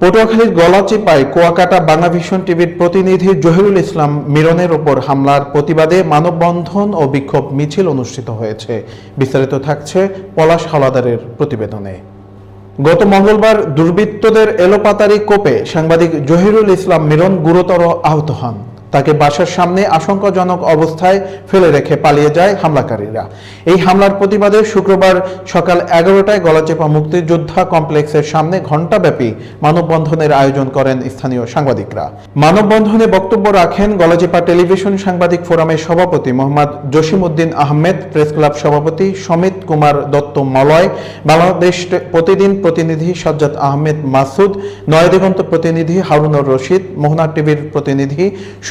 পটুয়াখালীর গলাচিপায় কুয়াকাটা বাংলা ভিশন টিভির প্রতিনিধি জহিরুল ইসলাম মিরনের ওপর হামলার প্রতিবাদে মানববন্ধন ও বিক্ষোভ মিছিল অনুষ্ঠিত হয়েছে। বিস্তারিত থাকছে পলাশ হাওলাদারের প্রতিবেদনে। গত মঙ্গলবার দুর্বৃত্তদের এলোপাতারি কোপে সাংবাদিক জহিরুল ইসলাম মিরন গুরুতর আহত হন। তাকে বাসার সামনে আশঙ্কাজনক অবস্থায় ফেলে রেখে পালিয়ে যায় হামলাকারীরা। এই হামলার প্রতিবাদে শুক্রবার সকাল এগারোটায় গলাচেপা মুক্তিযোদ্ধা কমপ্লেক্সের সামনে ঘণ্টাব্যাপী মানববন্ধনের আয়োজন করেন স্থানীয় সাংবাদিকরা। মানববন্ধনে বক্তব্য রাখেন গলাচেপা টেলিভিশন সাংবাদিক ফোরামের সভাপতি মোহাম্মদ জসিমউদ্দিন আহমেদ, প্রেস ক্লাব সভাপতি সমিত কুমার দত্ত মলয়, বাংলাদেশ প্রতিদিন প্রতিনিধি সাজ্জাদ আহমেদ মাসুদ, নয়াদিগন্ত প্রতিনিধি হারুনুর রশিদ, মোহনা টিভির প্রতিনিধি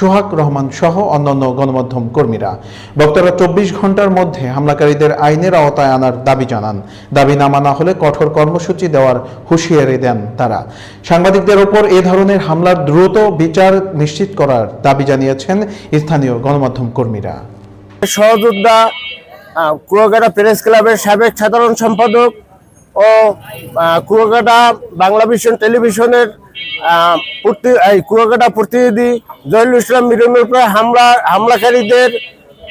সোহাগ রহমান সহ অন্যান্য গণমাধ্যম কর্মীরা। বক্তারা চব্বিশ ঘণ্টার মধ্যে হামলাকারীদের আইনের আওতায় আনার দাবি জানান। দাবি না মানা হলে কঠোর কর্মসূচি দেওয়ার হুঁশিয়ারি দেন তারা। সাংবাদিকদের ওপর এ ধরনের হামলার দ্রুত বিচার নিশ্চিত করার দাবি জানিয়েছেন স্থানীয় গণমাধ্যম কর্মীরা। সহযোদ্ধা কুয়াকাটা প্রেস ক্লাবের সাবেক সাধারণ সম্পাদক ও কুয়াকাটা বাংলা ভিশন টেলিভিশনের প্রতি- এই কুয়াকাটা প্রতিনিধি জহিরুল ইসলাম মিরনের উপরে হামলা হামলাকারীদের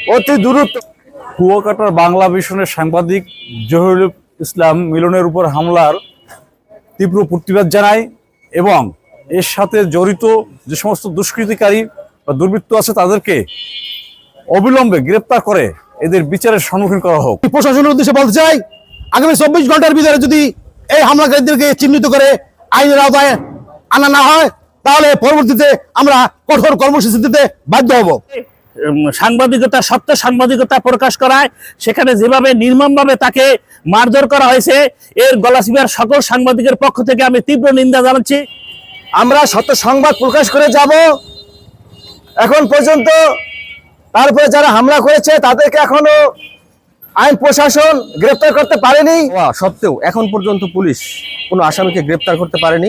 অতি দ্রুত কুয়াকাটার বাংলা ভিশনের সাংবাদিক জহিরুল ইসলাম মিলনের উপর হামলার তীব্র প্রতিবাদ জানাই এবং এর সাথে জড়িত যে সমস্ত দুষ্কৃতিকারী বা দুর্বৃত্ত আছে তাদেরকে অবিলম্বে গ্রেপ্তার করে এদের বিচারের সম্মুখীন করা হোক। প্রশাসনের উদ্দেশ্যে বলতে চাই আগামী চব্বিশ ঘণ্টার ভিতরে যদি এই হামলাকারীদেরকে চিহ্নিত করে আইনের আওতায় আনা না হয় তাহলে পরবর্তীতে আমরা কঠোর কর্মসূচি দিতে বাধ্য হব। সাংবাদিকতা সত্য সাংবাদিকতা প্রকাশ করায় সেখানে যেভাবে নির্মমভাবে তাকে মারধর করা হয়েছে এর গলাচিপার সকল সাংবাদিকের পক্ষ থেকে আমি তীব্র নিন্দা জানাচ্ছি। আমরা সত্য সংবাদ প্রকাশ করে যাব। এখন পর্যন্ত তারপরে যারা হামলা করেছে তাদেরকে এখনও আইন প্রশাসন গ্রেপ্তার করতে পারেনি। সত্ত্বেও এখন পর্যন্ত পুলিশ কোনো আসামিকে গ্রেপ্তার করতে পারেনি।